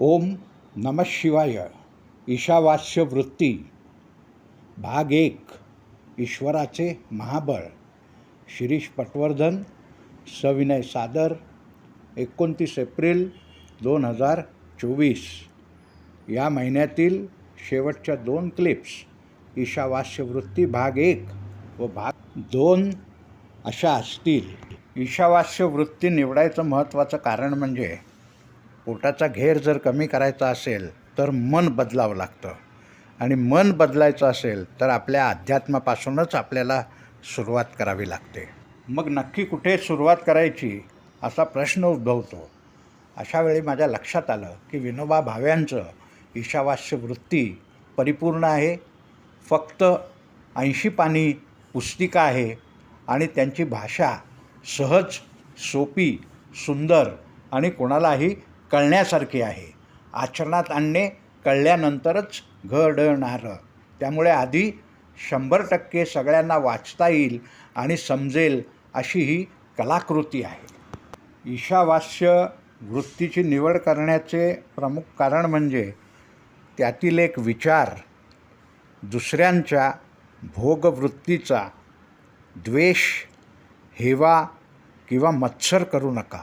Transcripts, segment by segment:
ओम नम शिवाय. ईशावास्य वृत्ती. भाग एक. ईश्वराचे महाबळ. शिरीष पटवर्धन सविनय सादर एकोणतीस एप्रिल दोन हजार चोवीस. या महिन्यातील शेवटच्या दोन क्लिप्स ईशावास्य वृत्ती भाग एक व भाग दोन अशा असतील. ईशावास्य वृत्ती निवडायचं महत्त्वाचं कारण म्हणजे पोटाचा घेर जर कमी करायचा असेल तर मन बदलावं लागतं. आणि मन बदलायचं असेल तर आपल्या अध्यात्मापासूनच आपल्याला सुरुवात करावी लागते. मग नक्की कुठे सुरुवात करायची असा प्रश्न उद्भवतो. अशा वेळी माझ्या लक्षात आलं की विनोबा भाव्यांचं ईशावास्य वृत्ती परिपूर्ण आहे. फक्त ऐंशी पाणी पुस्तिका आहे आणि त्यांची भाषा सहज सोपी सुंदर आणि कोणालाही कळण्यासारखे आहे. आचरणात आणणे कळल्यानंतरच घडणारं. त्यामुळे आधी शंभर टक्के सगळ्यांना वाचता येईल आणि समजेल अशी ही कलाकृती आहे. ईशावास्य वृत्तीची निवड करण्याचे प्रमुख कारण म्हणजे त्यातील एक विचार दुसऱ्यांच्या भोगवृत्तीचा द्वेष हेवा किंवा मत्सर करू नका.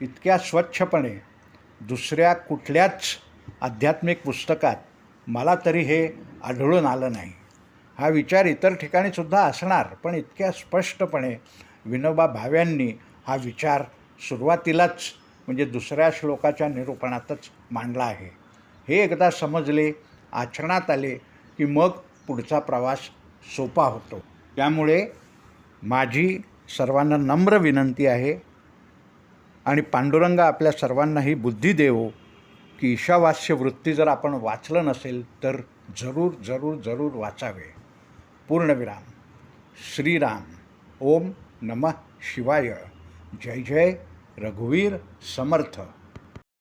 इतक्या स्वच्छपणे दुसऱ्या कुठल्याच आध्यात्मिक पुस्तकात मला तरी हे आढळून आलं नाही. हा विचार इतर ठिकाणीसुद्धा असणार पण इतक्या स्पष्टपणे विनोबा भाव्यांनी हा विचार सुरुवातीलाच म्हणजे दुसऱ्या श्लोकाच्या निरूपणातच मांडला आहे. हे एकदा समजले आचरणात आले की मग पुढचा प्रवास सोपा होतो. त्यामुळे माझी सर्वांना नम्र विनंती आहे आणि पांडुरंग आपल्या सर्वांनाही बुद्धी देवो की ईशावास्य वृत्ती जर आपण वाचलं नसेल तर जरूर जरूर जरूर वाचावे. पूर्णविराम. श्रीराम. ओम नमः शिवाय. जय जय. रघुवीर समर्थ.